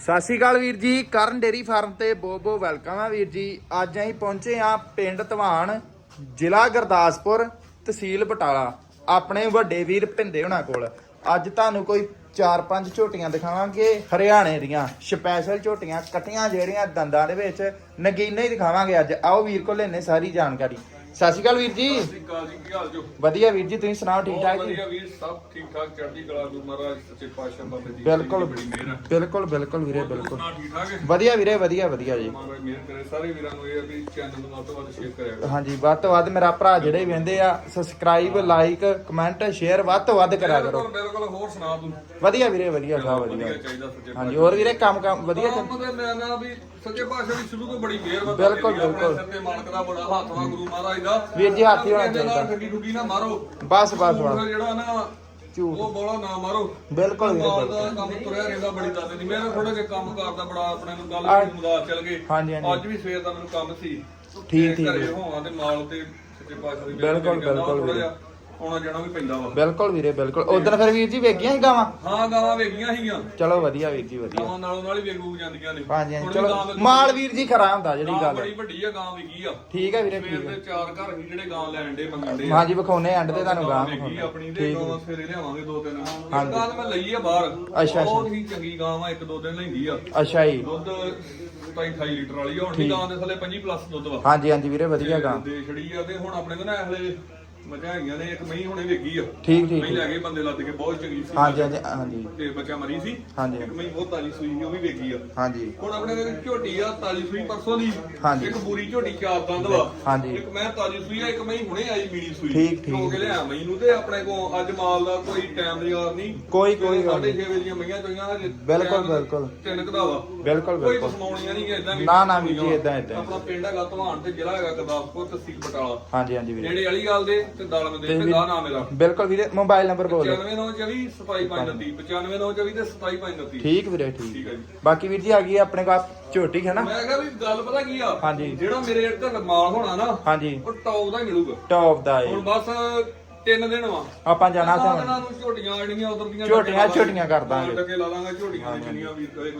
ਸਤਿ ਸ਼੍ਰੀ ਅਕਾਲ ਵੀਰ ਜੀ, ਕਰਨ ਡੇਰੀ ਫਾਰਮ ਤੇ ਬਹੁਤ ਬਹੁਤ ਵੈਲਕਮ ਆ ਵੀਰ ਜੀ। ਅੱਜ ਅਸੀਂ ਪਹੁੰਚੇ ਆ ਪਿੰਡ ਧਵਾਨ, ਜ਼ਿਲ੍ਹਾ ਗੁਰਦਾਸਪੁਰ, ਤਹਿਸੀਲ ਬਟਾਲਾ, ਆਪਣੇ ਵੱਡੇ ਵੀਰ ਭਿੰਦੇ ਹੋਣਾ ਕੋਲ। ਅੱਜ ਤੁਹਾਨੂੰ ਕੋਈ 4-5 ਝੋਟੀਆਂ ਦਿਖਾਵਾਂਗੇ, ਹਰਿਆਣੇ ਦੀਆਂ ਸਪੈਸ਼ਲ ਝੋਟੀਆਂ, ਕੱਟੀਆਂ ਜਿਹੜੀਆਂ ਦੰਦਾਂ ਦੇ ਵਿੱਚ, ਨਗੀਨੇ ਹੀ ਦਿਖਾਵਾਂਗੇ ਅੱਜ। ਆਓ ਵੀਰ ਕੋਲ ਲੈਣੇ ਸਾਰੀ ਜਾਣਕਾਰੀ। ਸਤਿ ਸ਼੍ਰੀ ਅਕਾਲ ਵੀਰ ਜੀ। ਸਤਿ ਸ਼੍ਰੀ ਅਕਾਲ ਜੀ ਕੀ ਹਾਲ ਜੋ? ਵਧੀਆ ਵੀਰ ਜੀ ਤੁਸੀਂ ਸੁਣਾਓ ਠੀਕ ਠਾਕ ਜੀ? ਵਧੀਆ ਵੀਰ ਸਭ ਠੀਕ ਠਾਕ ਚੜ੍ਹਦੀ ਕਲਾ ਗੁਰੂ ਮਹਾਰਾਜ ਸੱਚੇ ਪਾਤਸ਼ਾਹ ਬਾਬੇ ਦੀ ਬਿਲਕੁਲ ਬੜੀ ਮਿਹਰ ਹੈ ਬਿਲਕੁਲ ਬਿਲਕੁਲ ਵੀਰੇ ਬਿਲਕੁਲ। ਸੁਣਾ ਠੀਕ ਠਾਕ ਹੈ? ਵਧੀਆ ਵੀਰੇ ਵਧੀਆ ਵਧੀਆ ਜੀ। ਮਹਾਰਾਜ ਮਿਹਰ ਕਰੇ ਸਾਰੇ ਵੀਰਾਂ ਨੂੰ ਇਹ ਹੈ ਵੀ ਚੈਨਲ ਨੂੰ ਵੱਧ ਤੋਂ ਵੱਧ ਸ਼ੇਅਰ ਕਰਿਆ ਕਰੋ। ਹਾਂਜੀ ਵੱਧ ਤੋਂ ਵੱਧ ਮੇਰਾ ਭਰਾ ਜਿਹੜੇ ਵਹਿੰਦੇ ਆ ਸਬਸਕ੍ਰਾਈਬ ਲਾਈਕ ਕਮੈਂਟ ਸ਼ੇਅਰ ਵੱਧ ਤੋਂ ਵੱਧ ਕਰਿਆ ਕਰੋ। ਬਿਲਕੁਲ ਬਿਲਕੁਲ ਹੋਰ ਸੁਣਾ ਤੂੰ? ਵਧੀਆ ਵੀਰੇ ਵਧੀਆ ਸਭ ਵਧੀਆ। ਵਧੀਆ ਚਾਹੀਦਾ ਸੱਚੇ ਹਾਂਜੀ ਹੋਰ ਵੀਰੇ ਕੰਮ ਕੰਮ ਵਧੀਆ ਚੱਲ- ਕੰਮ ਤੇ ਮੈਂ ਨਾ ਵੀ ਸੱਚੇ ਪਾਤਸ਼ਾਹ ਦੀ ਸ਼ੁਰੂ ਤੋਂ ਬੜੀ ਮਿਹਰ ਵਾ ਬਿਲਕੁਲ, ਆਪਣੇ ਬਿਲਕੁਲ। ਸਿਰ ਤੇ ਮਾਲਕ ਦਾ ਬੜਾ ਹੱਥ ਵਾ ਗੁਰੂ ਮਹਾਰਾਜ ਦਾ ਵੀਰ ਜੀ, ਹੱਥ ਹੀ ਹੋਣਾ ਕਹਿੰਦੇ ਨਾ ਚਾਹੀਦਾ। ਠੱਗੀ ਠੁੱਗੀ ਨਾ ਮਾਰੋ ਬਸ ਬਸ ਝੂਠ ਬਸ ਜਿਹੜਾ ਨਾ ਝੂਠ। ਉਹ ਬੋਲਾ ਨਾ ਮਾਰੋ ਬਿਲਕੁਲ ਵੀਰੇ, ਮਾਲ ਦਾ ਕੰਮ ਤੁਰਿਆ ਰਹਿੰਦਾ ਬੜੀ ਦੱਸ ਦੀ ਮੇਰਾ ਥੋੜਾ ਜਿਹਾ ਕੰਮ ਕਰਦਾ ਬੜਾ ਆਪਣੇ ਨੂੰ ਗੱਲ ਵੀ ਮਦਾਰ ਚੱਲ ਗਏ ਹਾਂਜੀ, ਹਾਂਜੀ। ਅੱਜ ਵੀ ਸਵੇਰ ਦਾ ਮੈਨੂੰ ਕੰਮ ਸੀ ਠੀਕ, ਤੇ ਠੀਕ। ਘਰੇ ਹੋਵਾਂ ਤੇ ਮਾਲ ਤੇ ਸੱਚੇ ਪਾਤਸ਼ਾਹ ਦੀ ਮਿਹਰ ਬਿਲਕੁਲ, ਬਿਲਕੁਲ ਥੋੜ੍ਹਾ ਵੀਰੇ। ਜਿਹਾ ਆਉਣਾ ਜਾਣਾ ਵੀ ਪੈਂਦਾ ਵਾ। ਬਿਲਕੁਲ ਵੀਰੇ ਬਿਲਕੁਲ। ਉਦੋਂ ਫਿਰ ਵੀਰ ਜੀ ਵੇਖੀਆਂ ਸੀ ਗਾਵਾਂ? ਹਾਂ ਗਾਵਾਂ ਵੇਗੀਆਂ ਸੀਗੀਆਂ। ਚਲੋ ਵਧੀਆ ਵੀਰ ਜੀ ਵਧੀਆ। ਗਾਵਾਂ ਨਾਲੋਂ ਨਾਲ ਹੀ ਵੇਗੂ ਜਾਂਦੀਆਂ ਨੇ। ਹਾਂਜੀ ਹਾਂਜੀ। ਚਲੋ ਵੇਖੂ- ਮਾਲ ਵੀਰ ਜੀ ਖਰਾ ਹੁੰਦਾ ਜਿਹੜੀ ਗਾਂ ਗੱਲ ਬੜੀ ਵੱਡੀ ਆ ਗਾਂ ਵਿਕੀ ਆ। ਠੀਕ ਹੈ ਵੀਰੇ ਸਵੇਰ ਠੀਕ ਦੇ ਚਾਰ ਘਰ ਸੀ ਜਿਹੜੇ ਗਾਂ ਲੈਣ ਦੇ ਮੰਗਣ ਦੇ ਹਾਂਜੀ ਵਿਖਾਉਨੇ ਐਂਡ ਤੇ ਤੁਹਾਨੂੰ ਗਾਂ ਵਿਖਾਉਨੇ। ਆਪਣੀ ਤੇ ਗਾਂ ਹੈ। ਸਵੇਰੇ ਲਿਆਵਾਂਗੇ ਦੋ ਤਿੰਨ। ਹਾਂਜੀ। ਇੱਕ ਗਾਂ ਤਾਂ ਮੈਂ ਲਈ ਆ ਬਾਹਰ। ਅੱਛਾ। ਬਹੁਤ ਹੀ ਚੰਗੀ ਗਾਂ ਵਾ ਇੱਕ ਦੋ ਦਿਨ ਲੈਂਦੀ ਆ। ਅੱਛਾ ਜੀ। ਦੁੱਧ 27 28 ਲੀਟਰ ਵਾਲੀ ਆ ਹੁਣ ਗਾਂ ਦੇ ਥੱਲੇ 25 ਪਲੱਸ ਦੁੱਧ ਵਾ। ਹਾਂਜੀ ਹਾਂਜੀ ਵੀਰੇ ਵਧੀਆ ਗਾਂ। ਦੇ ਛੜੀ ਆ ਤੇ ਹੁਣ ਆਪਣੇ ਕੋਲ ਨਾ ਹਲੇ ਮੱਝਾਂ ਹੈਗੀਆਂ ਨੇ ਇੱਕ ਮਹੀਂ ਹੁਣੇ ਵੇਗੀ ਆ। ਠੀਕ ਠੀਕ ਮਹੀਂ ਲੈ ਗਏ ਬੰਦੇ ਲੱਦ ਕੇ ਬਹੁਤ ਚੰਗੀ ਸੀ। ਹਾਂਜੀ ਹਾਂਜੀ ਹਾਂਜੀ। ਤੇ ਬੱਚਾ ਮਰੀ ਸੀ। ਹਾਂਜੀ। ਇੱਕ ਮਹੀਂ ਬਹੁਤ ਤਾਜੀ ਸੂਈ ਸੀ ਉਹ ਵੀ ਵੇਗੀ ਆ। ਹਾਂਜੀ। ਹੁਣ ਆਪਣੇ ਕੋਲ ਝੋਟੀ ਆ ਤਾਜੀ ਸੂਈ ਪਰਸੋਂ ਦੀ। ਹਾਂਜੀ। ਇੱਕ ਬੂਰੀ ਝੋਟੀ ਚਾਰ ਦੰਦ ਵਾ। ਹਾਂਜੀ। ਇੱਕ ਮੈਂ ਤਾਜੀ ਸੂਈ ਆ ਇੱਕ ਮੈਂ ਹੁਣੇ ਆਈ ਮੀਣੀ ਸੂਈ। ਠੀਕ, ਠੀਕ। ਹੋ ਕੇ ਲਿਆ ਮਈ ਨੂੰ ਤੇ ਆਪਣੇ ਕੋ ਅੱਜ ਮਾਲ ਦਾ ਕੋਈ ਟਾਈਮ ਦੀ ਯਾਰ ਨਹੀਂ। ਕੋਈ- ਕੋਈ ਗੱਲ ਸਾਢੇ ਛੇ ਵਜੇ ਦੀਆਂ ਮਈਆਂ ਚੋਈਆਂ ਹਜੇ ਬਿਲਕੁਲ, ਬਿਲਕੁਲ। ਤਿੰਨ ਕੁ ਦਾ ਵਾ। ਬਿਲਕੁਲ ਕੋਈ ਬਿਲਕੁਲ। ਪਸਮਾਉਣੀਆਂ ਨਹੀਂ ਇਦਾਂ ਨਾ, ਨਾ ਵੀਰ ਜੀ, ਏਦਾਂ- ਏਦਾਂ। ਆਪਣਾ ਪਿੰਡ ਹੈਗਾ ਧਵਾਨ ਤੇ ਜ਼ਿਲ੍ਹਾ ਹੈਗਾ ਗੁਰਦਾਸਪੁਰ ਤਹਿਸੀਲ ਬਟਾਲਾ। ਹਾਂਜੀ ਹਾਂਜੀ ਵੀਰੇ ਨੇੜੇ ਵਾਲੀ ਗੱਲ ਦੇ ਤੇ ਦਾਲਮ ਦੇ ਤੇ ਤੇ ਵੀਰ- ਦਾ ਨਾਮ ਮੇਰਾ ਬਿਲਕੁਲ ਵੀਰੇ ਮੋਬਾਈਲ ਨੰਬਰ ਬੋਲ 94924 27529 95924 ਤੇ 27529 ਠੀਕ ਵੀਰੇ ਠੀਕ। ਹੈ ਜੀ। ਬਾਕੀ ਵੀਰ ਜੀ ਆ ਗਈ ਆਪਣੇ ਕੋਲ ਝੋਟੀ ਹੈ ਨਾ? ਮੈਂ ਕਿਹਾ ਵੀ ਗੱਲ ਪਤਾ ਕੀ ਆ? ਹਾਂਜੀ। ਜਿਹੜਾ ਮੇਰੇ ਇੱਧਰ ਮਾਲ ਹੋਣਾ ਨਾ ਹਾਂਜੀ। ਉਹ ਟੌਪ ਦਾ ਮਿਲੂਗਾ। ਟੌਪ ਦਾ ਹੁਣ ਬਸ ਤਿੰਨ ਦਿਨ ਵਾ। ਆਪਾਂ ਜਾਣਾ ਸੀ ਝੋਟੀਆਂ ਜਿਹੜੀਆਂ ਉਧਰ ਦੀਆਂ ਝੋਟੀਆਂ-। ਝੋਟੀਆਂ ਕਰ ਦਾਂਗੇ। ਡੱਕੇ ਲਾ ਦਾਂਗੇ ਝੋਟੀਆਂ ਜਿੰਨੀਆਂ ਵੀ ਕੋਈ।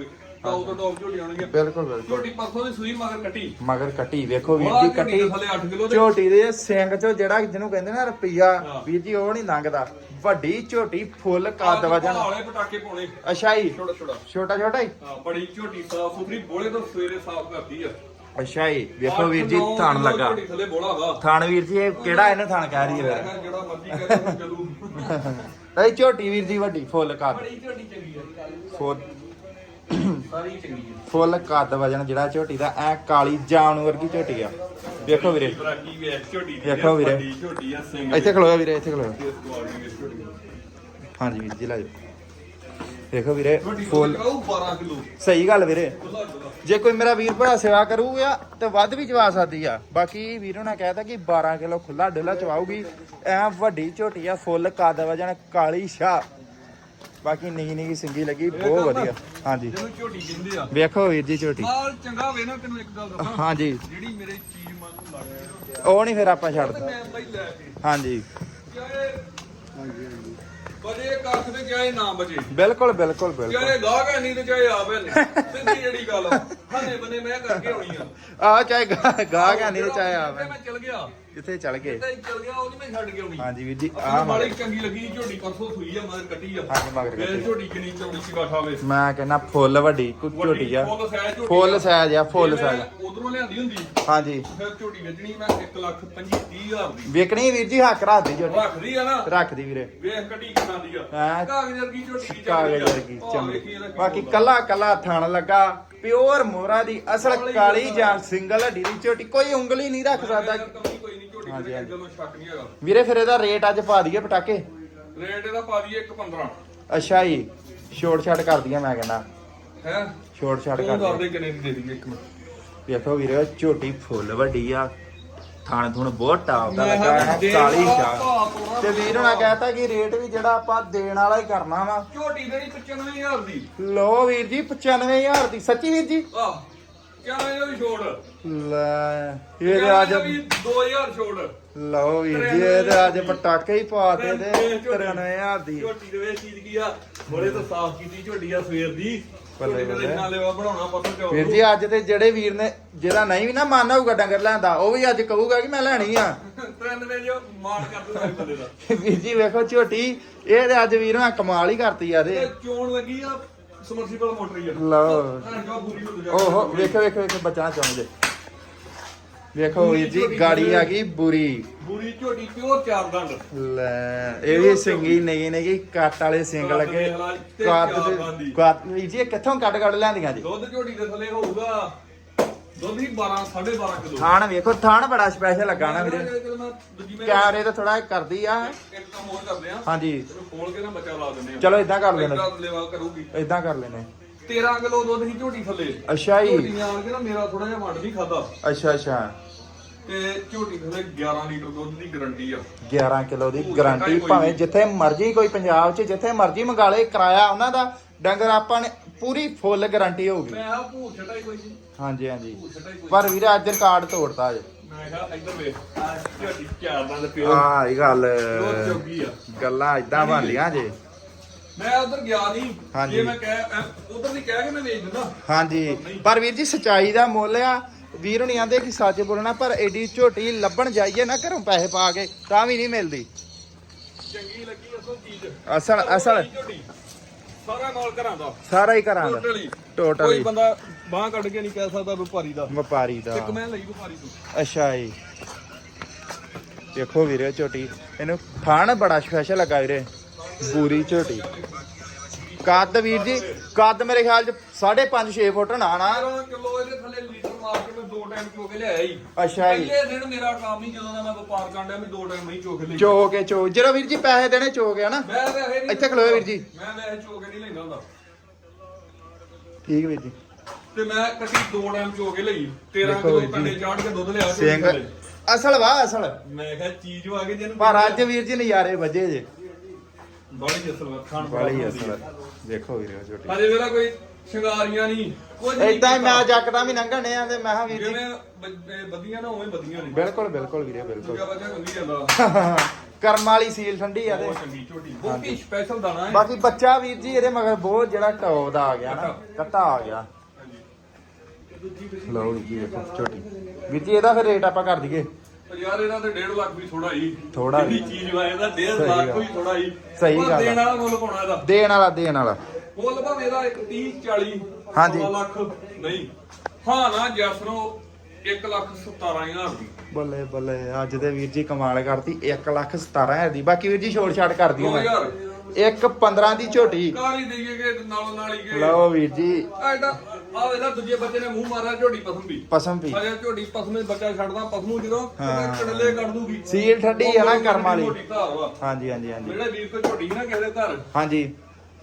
ਟੌਪ ਤੋਂ ਟੌਪ ਝੋਟੀਆਂ ਆਉਣਗੀਆਂ ਬਿਲਕੁਲ ਬਿਲਕੁਲ। ਝੋਟੀ ਪਰਸੋਂ ਦੀ ਸੂਈ ਮਗਰ ਕੱਟੀ। ਮਗਰ ਕੱਟੀ ਵੇਖੋ ਵੀਰ ਜੀ ਕੱਟੀ ਦੇ ਥੱਲੇ 8 ਕਿਲੋ ਦੇ ਝੋਟੀ ਦੇ ਸਿੰਘ ਚੋਂ ਜਿਹੜਾ ਜਿਹਨੂੰ ਕਹਿੰਦੇ ਨਾ ਰੁਪਈਆ। ਵੀਰ ਜੀ ਉਹ ਨਹੀਂ ਲੰਘਦਾ। ਵੱਡੀ ਝੋਟੀ ਫੁੱਲ ਕੱਦ ਵਜਨ। ਵਾਲੇ ਪਟਾਕੇ ਪਾਉਣੇ। ਅੱਛਾ ਜੀ। ਛੋਟਾ ਛੋਟਾ। ਛੋਟਾ ਛੋਟਾ ਹੀ ਹਾਂ ਬੜੀ ਝੋਟੀ ਸਾਫ਼ ਸੁਥਰੀ ਬੋਲੇ ਤੋਂ ਸਵੇਰੇ ਸਾਫ਼ ਕਰਦੀ ਆ। ਅੱਛਾ ਜੀ। ਵੇਖੋ ਵੀਰ ਜੀ ਥਣ ਲੱਗਾ। ਥਣ ਵੀਰ ਜੀ ਇਹ ਕਿਹੜਾ ਇਹਨੂੰ ਥਣ ਕਹਿ ਰਹੀ ਹੈ ਜਿਹੜਾ ਮਰਜ਼ੀ ਕਰੇ ਚੱਲੂ। ਇਹ ਝੋਟੀ ਵੀਰ ਜੀ ਵੱਡੀ ਫੁੱਲ ਕੱਦ। ਬੜੀ ਝੋਟੀ ਚੰਗੀ ਆ। ਫੁੱਲ ਸਾਰੀ ਚੰਗੀ ਆ ਫੁੱਲ ਕੱਦ ਵਜਨ ਜਿਹੜਾ ਝੋਟੀ ਦਾ ਐ ਕਾਲੀ ਜਾਮਨ ਵਰਗੀ ਝੋਟੀ ਆ। ਵੇਖੋ ਵੀਰੇ। ਵੇਖ ਝੋਟੀ ਦੀ ਵੇਖੋ ਵੀਰੇ। ਵੱਡੀ ਝੋਟੀ ਆ ਸਿੰਘ ਇੱਥੇ ਖਲੋਇਆ ਵੀਰੇ ਇੱਥੇ ਖਲੋਇਆ ਇਸ ਕੁਆਲਿਟੀ ਦੀ ਝੋਟੀ ਹਾਂਜੀ ਵੀਰ ਜੀ ਲਾਜੋ ਵੇਖੋ ਵੀਰੇ ਝੋਟੀ ਫੁੱਲ। ਫੁੱਲ 12 ਕਿਲੋ। ਸਹੀ ਗੱਲ ਵੀਰੇ। ਖੁੱਲਾ ਜੇ ਕੋਈ ਮੇਰਾ ਵੀਰ ਭਰਾ ਸੇਵਾ ਕਰੂਗਾ ਤੇ ਵੱਧ ਵੀ ਚਵਾ ਸਕਦੀ ਆ। ਬਾਕੀ ਵੀਰ ਉਹਨਾਂ ਕਹਿਤਾ ਕਿ 12 ਕਿਲੋ ਖੁੱਲਾ ਡੁੱਲਾ ਚਵਾਉਗੀ ਐ ਵੱਡੀ ਝੋਟੀ ਆ ਫੁੱਲ ਕੱਦ ਵਜਨ ਕਾਲੀ ਸ਼ਾ ਬਾਕੀ ਨਿੱਕੀ ਨਿੱਕੀ ਸਿੰਗੀ ਲੱਗੀ ਬਹੁਤ ਵਧੀਆ। ਹਾਂਜੀ। ਜਿਹਨੂੰ ਝੋਟੀ ਕਹਿੰਦੇ ਆ। ਵੇਖੋ ਵੀਰ ਜੀ ਝੋਟੀ। ਮਾਲ ਚੰਗਾ ਹੋਵੇ ਨਾ ਤੈਨੂੰ ਇੱਕ ਗੱਲ ਦੱਸਾਂ। ਹਾਂਜੀ। ਜਿਹੜੀ ਮੇਰੇ ਚੀਜ਼ ਮਨ ਨੂੰ ਲੱਗਦੀ ਉਹ ਨਹੀਂ ਫਿਰ ਆਪਾਂ ਛੱਡਦੇ ਕੇ। ਹਾਂਜੀ। ਚਾਹੇ ਬਜੇ ਕੱਖ ਤੇ ਚਾਹੇ ਨਾ ਬਜੇ। ਬਿਲਕੁਲ ਬਿਲਕੁਲ ਬਿਲਕੁਲ। ਚਾਹੇ ਗਾਹ ਨਹੀਂ ਤੇ ਚਾਹੇ ਆਵੇ ਨਹੀਂ। ਸਿੱਧੀ ਜਿਹੜੀ ਗੱਲ। ਹਨੇ ਬਨੇ ਮੈਂ ਕਰਕੇ ਆਉਣੀ ਆ। ਆ ਚਾਹੇ ਗਾ ਗਾ ਗਿਆ ਨਹੀਂ ਚਾਹੇ ਆਵੇ ਮੈਂ ਚਲ ਗਿਆ। ਜਿੱਥੇ ਚਲ ਗਏ। ਤੇ ਚਲ ਗਿਆ ਉਹ ਨਹੀਂ ਮੈਂ ਛੱਡ ਕੇ ਆਉਣੀ ਹਾਂਜੀ ਵੀਰ ਜੀ ਆ ਆ ਮਾੜੀ ਚੰਗੀ ਲੱਗੀ ਝੋਟੀ ਪਰਸੋਂ ਸੂਈ ਆ ਮਗਰ ਕੱਟੀ ਆ। ਹਾਂਜੀ, ਮਗਰ ਫਿਰ ਕੱਟੀ। ਝੋਟੀ ਕਿੰਨੀ ਚੌੜੀ ਸੀ ਬਾਠਾਵੇ ਮੈਂ ਕਹਿੰਦਾ ਫੁੱਲ ਵੱਡੀ ਕੁ ਝੋਟੀ ਆ। ਫੁੱਲ ਸਾਈਜ਼ ਝੋਟੀ ਫੁੱਲ ਸਾਈਜ਼ ਆ ਫੁੱਲ ਸਾਈਜ਼ ਉਧਰੋਂ ਲਿਆਂਦੀ ਹੁੰਦੀ ਹਾਂਜੀ। ਫਿਰ ਝੋਟੀ ਵੇਚਣੀ ਮੈਂ 1 ਲੱਖ 25 30 ਹਜ਼ਾਰ ਦੀ। ਵਿਕਣੀ ਵੀਰ ਜੀ ਹੱਕ ਰੱਖਦੀ ਝੋਟੀ। ਰੱਖਦੀ ਆ ਨਾ। ਰੱਖਦੀ ਵੀਰੇ। ਵੇਖ ਕੱਟੀ ਕਿੰਨਾ ਦੀ ਆ। ਹੈਂ? ਕਾਗਜ਼ ਵਰਗੀ ਝੋਟੀ ਦੀ ਕਾਗਜ਼। ਵਰਗੀ ਆਹ ਚੰਗੀ। ਬਾਕੀ। ਕੱਲਾ ਕੱਲਾ ਥਣ ਲੱਗਾ। ਪਿਓਰ ਮੋਹਰਾ ਦੀ ਅਸਲ ਕਾਲੀ ਜਾਂ ਸਿੰਗਲ ਹੱਡੀ ਦੀ ਝੋਟੀ ਕੋਈ ਉਂਗਲੀ ਨਹੀਂ ਰੱਖ ਸਕਦਾ। ਕੋਈ ਨਹੀਂ ਝੋਟੀ ਹਾਂਜੀ, ਦੇ ਹਾਂਜੀ। ਗੱਲੋਂ ਸ਼ੱਕ ਨਹੀਂ ਹੈਗਾ। ਵੀਰੇ ਫਿਰ ਇਹਦਾ ਰੇਟ ਅੱਜ ਪਾ ਦਈਏ ਪਟਾਕੇ? ਰੇਟ ਇਹਦਾ ਪਾ ਦਈਏ 1.15 ਅੱਛਾ ਜੀ ਛੋਟ ਛਾਟ ਕਰ ਦਈਏ ਮੈਂ ਕਹਿੰਦਾ। ਹੈ? ਛੋਟ ਛਾਟ ਤੂੰ ਕਰ ਦੱਸ ਦਈਏ। ਦੇ ਕਿੰਨੇ ਦੀ ਦੇ ਦਈਏ ਇੱਕ ਮਿੰਟ। ਵੇਖੋ ਵੀਰੇ ਝੋਟੀ ਫੁੱਲ ਵੱਡੀ ਆ ਥਣ ਥੁਣ ਬਹੁਤ ਟਾਪ ਦਾ ਮੈਂ ਲੱਗਾ ਕਿਹਾ ਹੈ ਦੇ ਕਾਲੀ ਭਾ- ਸ਼ਾ ਭਾ ਤੋਰਾ ਤੇ ਵੀਰ ਹੁਣਾਂ ਕਹਿਤਾ ਕਿ ਰੇਟ ਵੀ ਜਿਹੜਾ ਆਪਾਂ ਦੇਣ ਵਾਲਾ ਹੀ ਕਰਨਾ ਵਾ। ਝੋਟੀ ਦੇਣੀ 95000 ਦੀ। ਲੋ ਵੀਰ ਜੀ 95000 ਦੀ। ਸੱਚੀ ਵੀਰ ਜੀ? ਆਹ। ਕਿਆ ਛੋੜ। ਲੈ ਇਹ ਤੇ ਅੱਜ ਇਹਦਾ ਵੀ 2000 ਛੋੜ। ਲਓ ਵੀਰ ਜੀ ਇਹ ਤੇ ਅੱਜ ਪਟਾਕੇ ਹੀ ਪਾਤੇ ਤੇ ਝੋਟੀ। 93000 ਦੀ। ਝੋਟੀ ਦੇ ਵਿੱਚ ਚੀਜ਼ ਕੀ ਆ? ਬੜੇ ਤੋਂ ਸਾਫ਼ ਕੀਤੀ ਝੋਟੀ ਆ ਸਵੇਰ ਦੀ। ਬੱਲੇ ਬੱਲੇ ਵੀਰ ਜੀ ਅੱਜ ਤੇ ਜਿਹੜੇ ਵੀਰ ਨੇ ਜਿਹੜਾ ਨਹੀਂ ਵੀ ਨਾ ਮੰਨਦਾ ਹੋਊਗਾ ਡੰਗਰ ਲੈਂਦਾ ਉਹ ਵੀ ਅੱਜ ਕਹੂਗਾ ਕਿ ਮੈਂ ਲੈਣੀ ਆ। ਟ੍ਰੈਂਡ ਨੇ ਜੋ ਮਾਰ ਕਰ ਦਿੱਤਾ ਇਸ ਬੰਦੇ ਦਾ। ਵੀਰ ਜੀ ਵੇਖੋ ਝੋਟੀ ਇਹ ਤੇ ਅੱਜ ਵੀਰ ਮੈਂ ਕਮਾਲ ਹੀ ਕਰਤੀ ਆ ਇਹ ਦੇ ਚੋਣ ਲੱਗੀ ਆ ਸਮਰਸੀਬਲ ਮੋਟਰ ਹੀ ਆ। ਲਓ। ਹਾਂ ਜੋ ਪੂਰੀ ਹੋ ਜਾ ਓਹੋ ਵੇਖੋ ਵੇਖੋ ਵੇਖੋ ਬਚਣਾ ਚਾਹੁੰਦੇ ਵੇਖੋ ਵੀਰ ਜੀ ਗਾੜੀ ਆ ਗਈ ਬੁਰੀ। ਬੂਰੀ ਝੋਟੀ ਪਿਓਰ ਚਾਰ ਦੰਦ। ਲੈ ਇਹ ਵੀ ਸਿੰਗੀ ਨਹੀਂ ਨਹੀਂ ਕੱਟ ਵਾਲੇ ਸਿੰਗ ਲੱਗੇ। ਕੱਦ ਤੇ ਕੱਦ ਵੀਰ ਜੀ ਇਹ ਕਿੱਥੋਂ ਕੱਟ ਕੱਟ ਲੈਂਦੀਆਂ ਜੀ? ਦੁੱਧ ਝੋਟੀ ਦੇ ਥੱਲੇ ਹੋਊਗਾ। ਦੁੱਧ ਹੀ 12 12.5 ਕਿਲੋ। ਥਾਣ ਵੇਖੋ ਥਾਣ ਬੜਾ ਸਪੈਸ਼ਲ ਲੱਗਾ ਨਾ ਵੀਰੇ। ਕੈਮਰੇ ਤੇ ਥੋੜਾ ਕਰਦੀ ਆ। ਇੱਕ ਕੰਮ ਹੋਰ ਕਰਦੇ ਆ। ਹਾਂਜੀ। ਇਹਨੂੰ ਖੋਲ ਕੇ ਨਾ ਬੱਚਾ ਲਾ ਦਿੰਦੇ ਆ। ਚਲੋ ਇਦਾਂ ਕਰ ਲੈਣੇ ਏਦਾਂ ਲੈਵਾ ਕਰੂਗੀ। ਇਦਾਂ ਕਰ ਲੈਣੇ 13 ਕਿਲੋ ਦੁੱਧ ਹੀ ਝੋਟੀ ਥੱਲੇ। ਅੱਛਾ ਜੀ। ਝੋਟੀ ਆਣ ਕੇ ਨਾ ਮੇਰਾ ਥੋੜਾ ਜਿਹਾ ਵੰਡ ਨਹੀਂ ਖਾਦਾ ਅੱਛਾ ਅੱਛਾ। ਤੇ ਝੋਟੀ ਥੱਲੇ 11 ਲੀਟਰ ਦੁੱਧ ਦੀ ਗਾਰੰਟੀ ਆ। 11 ਕਿਲੋ ਦੀ ਗਾਰੰਟੀ ਭਾਵੇਂ ਜਿੱਥੇ ਮਰਜ਼ੀ ਕੋਈ ਪੰਜਾਬ 'ਚ ਜਿੱਥੇ ਮਰਜ਼ੀ ਮੰਗਾ ਲੇ ਕਿਰਾਇਆ ਉਹਨਾਂ ਦਾ। ਡੰਗਰ ਆਪਾਂ ਨੇ ਪੂਰੀ ਫੁੱਲ ਗਾਰੰਟੀ ਹੋਊਗੀ। ਮੈਂ ਆ ਭੂਤ ਛਟਾ ਹੀ ਕੋਈ ਨਹੀਂ। ਹਾਂਜੀ ਹਾਂਜੀ। ਭੂਤ ਛਟਾ ਹੀ ਕੋਈ ਪਰ ਵੀਰੇ ਅੱਜ ਰਿਕਾਰਡ ਤੋੜਤਾ ਜੇ ਮੈਂ ਕਿਹਾ ਇੱਧਰ ਵੇਖ ਆ ਝੋਟੀ ਚਾਰ ਦੰਦ ਪਿਓ। ਆਹ ਇਹ ਗੱਲ ਦੁੱਧ ਚੋਗੀ ਆ। ਗੱਲਾਂ ਇਦਾਂ ਬਣਦੀਆਂ ਜੇ। ਮੈਂ ਉਧਰ ਗਿਆ ਨਹੀਂ ਹਾਂਜੀ। ਜੇ ਮੈਂ ਕਹਿ ਉਧਰ ਨਹੀਂ ਕਹਿ ਕੇ ਮੈਂ ਵੇਚ ਦਿੰਦਾ। ਹਾਂਜੀ। ਪਰ ਵੀਰ ਜੀ ਸਚਾਈ ਦਾ ਮੁੱਲ ਆ। ਵੀਰ ਨਹੀਂ ਆਂਦੇ ਕਿ ਸੱਚ ਬੋਲਣਾ ਪਰ ਐਡੀ ਝੋਟੀ ਲੱਭਣ ਜਾਈਏ ਨਾ ਘਰੋਂ ਪੈਸੇ ਪਾ ਕੇ ਤਾਂ ਵੀ ਨਹੀਂ ਮਿਲਦੀ। ਚੰਗੀ ਲੱਗੀ ਅਸਲ ਚੀਜ਼। ਅਸਲ ਸਾਰਾ ਮਾਲ ਘਰਾਂ ਦਾ। ਸਾਰਾ ਹੀ ਘਰਾਂ ਦਾ। ਟੋਟਲੀ। ਕੋਈ ਬੰਦਾ ਬਾਹ ਕੱਢ ਕੇ ਨਹੀਂ ਕਹਿ ਸਕਦਾ ਵਪਾਰੀ ਦਾ। ਵਪਾਰੀ ਦਾ। ਇੱਕ ਮੈਂ ਲਈ ਵਪਾਰੀ ਤੋਂ। ਅੱਛਾ ਜੀ। ਦੇਖੋ ਵੀਰੇ ਝੋਟੀ। ਇਹਨੂੰ ਥਾਣ ਬੜਾ ਸਪੈਸ਼ਲ ਲੱਗਾ ਵੀਰੇ। ਬੂਰੀ ਝੋਟੀ। ਕੱਦ ਵੀਰ ਜੀ ਕੱਦ ਮੇਰੇ ਖਿਆਲ ਚ 5.5 6 ਫੁੱਟ ਨਾ ਨਾ। 13 ਕਿਲੋ ਇਹਦੇ ਥੱਲੇ ਲੀਟਰ ਮਾਰ ਕੇ ਦੋ ਟਾਈਮ ਚੋ ਕੇ ਲਿਆਇਆ ਹੀ ਅੱਛਾ ਜੀ। ਪਹਿਲੇ ਦਿਨ ਮੇਰਾ ਕੰਮ ਹੀ ਜਦੋਂ ਦਾ ਮੈਂ ਵਪਾਰ ਕਾਂਡਿਆ ਮੈਂ ਦੋ ਟਾਈਮ ਨਹੀਂ ਚੋ ਕੇ ਲਈ ਚੋ ਕੇ ਚੋ ਜਦੋਂ ਵੀਰ ਜੀ ਪੈਸੇ ਦੇਣੇ ਚੋ ਗਿਆ ਨਾ ਮੈਂ ਵੈਸੇ ਨਹੀਂ ਇੱਥੇ ਖਲੋਇਓ ਵੀਰ ਜੀ। ਮੈਂ ਵੈਸੇ ਚੋ ਕੇ ਨਹੀਂ ਲੈਂਦਾ ਹੁੰਦਾ। ਠੀਕ ਵੀਰ ਜੀ। ਤੇ ਮੈਂ ਕੱਟੀ ਦੋ ਟਾਈਮ ਚੋ ਕੇ ਲਈ। 13 ਦੇਖੋ ਕਿਲੋ ਵੀਰ ਜੀ। ਕੰਡੇ ਚਾੜ ਕੇ ਦੁੱਧ ਲਿਆ ਝੋਟੀ ਸਿੰਘ ਥੱਲੇ। ਅਸਲ ਵਾ ਅਸਲ। ਮੈਂ ਕਿਹਾ ਚੀਜ਼ ਆ ਗਈ ਜਿਹਨੂੰ ਪਰ ਅੱਜ ਵੀਰ ਜੀ ਨਜ਼ਾਰੇ ਵੱਜੇ ਜੇ। ਬੜੀ ਅਸਲ ਵਾ ਖਾਣ ਬੜੀ ਅਸਲ। ਦੇਖੋ ਵੀਰੇ ਝੋਟੀ ਹਜੇ ਵੇਲਾ ਕੋਈ ਸ਼ਿੰਗਾਰੀਆਂ ਨਹੀਂ ਕੁਝ ਨਹੀਂ ਇਦਾਂ ਹੀ ਮੈਂ। ਜੱਕਦਾ ਵੀ ਲੰਘਣੇ ਆ ਤੇ ਮੈਂ ਕਿਹਾ ਵੀਰ ਜੀ। ਜਿਵੇਂ ਬ- ਵਧੀਆਂ ਨਾ ਉਵੇਂ ਵਧੀਆਂ ਨੇ। ਬਿਲਕੁਲ ਬਿਲਕੁਲ ਵੀਰੇ ਦੂਜਾ ਬਿਲਕੁਲ ਬੱਚਾ ਕੰਗੀ ਜਾਂਦਾ। ਕਰਮ ਵਾਲੀ ਸੀਲ ਠੰਡੀ ਆ ਤੇ। ਬਹੁਤ ਚੰਗੀ ਝੋਟੀ ਬਹੁਤ ਸਪੈਸ਼ਲ ਦਾਣਾ ਹੈ। ਬਾਕੀ ਬੱਚਾ ਵੀਰ ਜੀ ਇਹਦੇ ਮਗਰ ਬਹੁਤ ਜਿਹੜਾ ਟੌਪ ਦਾ ਆ ਗਿਆ ਨਾ ਕੱਟਾ ਆ ਗਿਆ। ਲਓ ਜੀ ਦੇਖੋ ਝੋਟੀ। ਵੀਰ ਜੀ ਇਹਦਾ ਫਿਰ ਰੇਟ ਆਪਾਂ ਕਰ ਦਈਏ। ਪਰ ਯਾਰ ਇਹਦਾ ਤੇ 1.5 ਲੱਖ ਵੀ ਥੋੜਾ ਹੀ। ਥੋੜ੍ਹਾ ਹੀ। ਚੀਜ਼ ਵਾ ਇਹਦਾ 1.5 ਸਹੀ ਲੱਖ ਗੱਲ। ਵੀ ਥੋੜਾ ਹੀ। ਸਹੀ ਗੱਲ ਆ। ਦੇਣ ਵਾਲਾ ਮੁੱਲ ਪਾਉਣਾ ਇਹਦਾ। ਦੇਣ ਵਾਲਾ ਦੇਣ ਵਾਲਾ। ਮੁੱਲ ਭਾਵੇਂ ਇਹਦਾ 30 40 ਹਾਂਜੀ। ਸਵਾ ਲੱਖ ਨਹੀਂ। ਹਾਂ ਨਾ ਜਸਰੋ 1 ਲੱਖ 17000 ਦੀ। ਬੱਲੇ ਬੱਲੇ ਅੱਜ ਦੇ ਵੀਰ ਜੀ ਕਮਾਲ ਕਰਤੀ 1 ਲੱਖ 17000 ਦੀ। ਬਾਕੀ ਵੀਰ ਜੀ ਛੋੜ ਛਾੜ ਕਰ ਦਿਓ ਮੈਂ। 2000 ਇੱਕ 15 ਦੀ ਝੋਟੀ। ਕਾਰ ਹੀ ਦੇਈਏ ਕਿ ਨਾਲੋਂ ਨਾਲ ਹੀ ਗਏ ਲਓ ਵੀਰ ਜੀ। ਐਡਾ ਆ ਇਹਦਾ ਦੂਜੇ ਬੱਚੇ ਨੇ ਮੂੰਹ ਮਾਰਿਆ ਝੋਟੀ ਪਸਮ ਵੀ। ਪਸਮ ਵੀ। ਅਜੇ ਝੋਟੀ ਪਸਮੇ ਬੱਚਾ ਛੱਡਦਾ ਪਸਮੂ ਜਦੋਂ ਹਾਂ। ਕੜਲੇ ਕੱਢ ਦੂਗੀ। ਸੀਲ ਠੰਡੀ ਆ ਨਾ ਕਰਮ ਵਾਲੀ। ਝੋਟੀ ਧਾਰ ਵਾ। ਹਾਂਜੀ ਹਾਂਜੀ ਹਾਂਜੀ। ਜਿਹੜੇ ਵੀਰ ਕੋ ਸੀ ਨਾ ਕਿਸੇ ਦੇ ਘਰ। ਹਾਂਜੀ।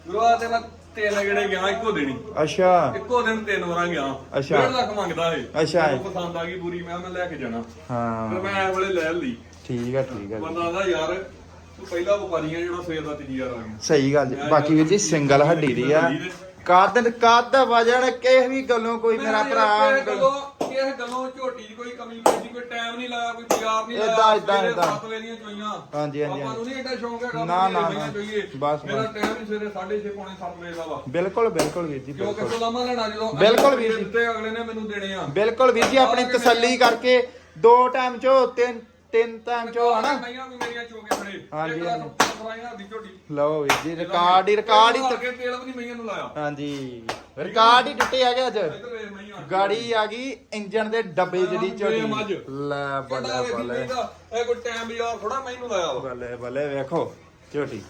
ਗੁਰੂਆ ਤੇ ਮੈਂ ਤਿੰਨ ਗੇੜੇ ਗਿਆ ਇੱਕੋ ਦਿਨ ਹੀ। ਅੱਛਾ। ਇੱਕੋ ਦਿਨ ਤਿੰਨ ਵਾਰਾਂ ਗਿਆ। ਅੱਛਾ। ਡੇਢ ਲੱਖ ਮੰਗਦਾ ਏ ਅੱਛਾ। ਮੈਨੂੰ ਪਸੰਦ ਆ ਗਈ ਪੂਰੀ ਮੈਂ ਕਿਹਾ ਮੈਂ ਲੈ ਕੇ ਜਾਣਾ। ਫਿਰ ਮੈਂ ਵੇਲੇ ਲੈ ਲਈ। ਠੀਕ ਆ ਠੀਕ ਆ ਜੀ। ਬੰਦਾ ਦਾ ਯਾਰ ਤੂੰ ਪਹਿਲਾ ਜਿਹੜਾ ਸਵੇਰ ਦਾ ਤੀਜੀ ਯਾਰ ਆ ਗਿਆ। ਸਹੀ ਗੱਲ ਜੀ। ਬਾਕੀ ਵੀਰ ਜੀ ਸਿੰਗਲ ਹੱਡੀ ਦੀ ਆ ਕੱਦ ਕੱਦ ਵਜਣ ਕਿਸੇ ਵੀ ਗੱਲੋਂ ਕੋਈ ਮੇਰਾ ਭਰਾ ਕਿਸੇ ਗੱਲੋਂ ਕਿਸੇ ਗੱਲੋਂ ਝੋਟੀ ਦੀ ਕੋਈ ਕਮੀ ਨਹੀਂ ਕੋਈ ਟਾਈਮ ਨਹੀਂ ਲਾਇਆ ਕੋਈ ਪਿਆਰ ਨਹੀਂ ਲਾਇਆ ਏਦਾਂ- ਏਦਾਂ- ਸਵੇਰੇ ਏਦਾਂ। ਸੱਤ ਵਜੇ ਦੀਆਂ ਚੋਈਆਂ ਹਾਂਜੀ, ਹਾਂਜੀ, ਆਪਾਂ ਨੂੰ ਨਹੀਂ ਐਡਾ ਸ਼ੌਂਕ ਹੈਗਾ ਨਾ, ਵੀ ਨਾ, ਨਾ। ਚੋਈਏ ਬਸ, ਮੇਰਾ ਬਸ। ਟਾਈਮ ਹੀ ਸਵੇਰੇ 6:30 ਪੌਣੇ 7 ਵਜੇ ਦਾ ਵਾ ਬਿਲਕੁਲ ਬਿਲਕੁਲ ਵੀਰ ਜੀ ਬਿਲਕੁਲ ਕਿਥੋਂ ਲਾਮਾ ਲੈਣਾ ਜਦੋਂ ਬਿਲਕੁਲ ਵੀਰ ਜੀ। ਦਿੱਤੇ ਅਗਲੇ ਨੇ ਮੈਨੂੰ ਦੇਣੇ ਆ ਬਿਲਕੁਲ ਵੀਰ ਜੀ ਆਪਣੀ ਤਸੱਲੀ ਕਰਕੇ ਦੋ ਟਾਈਮ ਚੋ ਤਿੰਨ ਤਿੰਨ ਟਾਈਮ ਚੋ ਹਨਾ? ਮਈਆਂ ਵੀ ਮੇਰੀਆਂ ਹਾਂਜੀ, ਇੱਕ ਲੱਖ ਹਾਂਜੀ। ਪੰਦਰਾਂ ਹਜ਼ਾਰ ਦੀ ਝੋਟੀ। ਲਓ ਵੀਰ ਜੀ ਰਿਕਾਰਡ ਹੀ ਰਿਕਾਰਡ ਹੀ ਕੇ ਤੇਲ ਵੀ ਨਹੀਂ ਮਈਆਂ ਨੂੰ ਲਾਇਆ। ਹਾਂਜੀ। ਰਿਕਾਰਡ ਹੀ ਟੁੱਟੇ ਆ ਗਿਆ ਅੱਜ ਇੱਧਰ ਵੇਖ ਮਈਆਂ ਗਾੜੀ ਆ ਗਈ ਇੰਜਨ ਦੇ ਡੱਬੇ ਜਿਹੜੀ। ਝੋਟੀ। ਲੈ ਬੱਲੇ ਬੱਲੇ। ਇਹ ਕੋਈ ਟਾਈਮ ਯਾਰ ਥੋੜਾ ਮੈਨੂੰ ਲਾਇਆ ਵਾ। ਬੱਲੇ ਬੱਲੇ ਵੇਖੋ ਝੋਟੀ।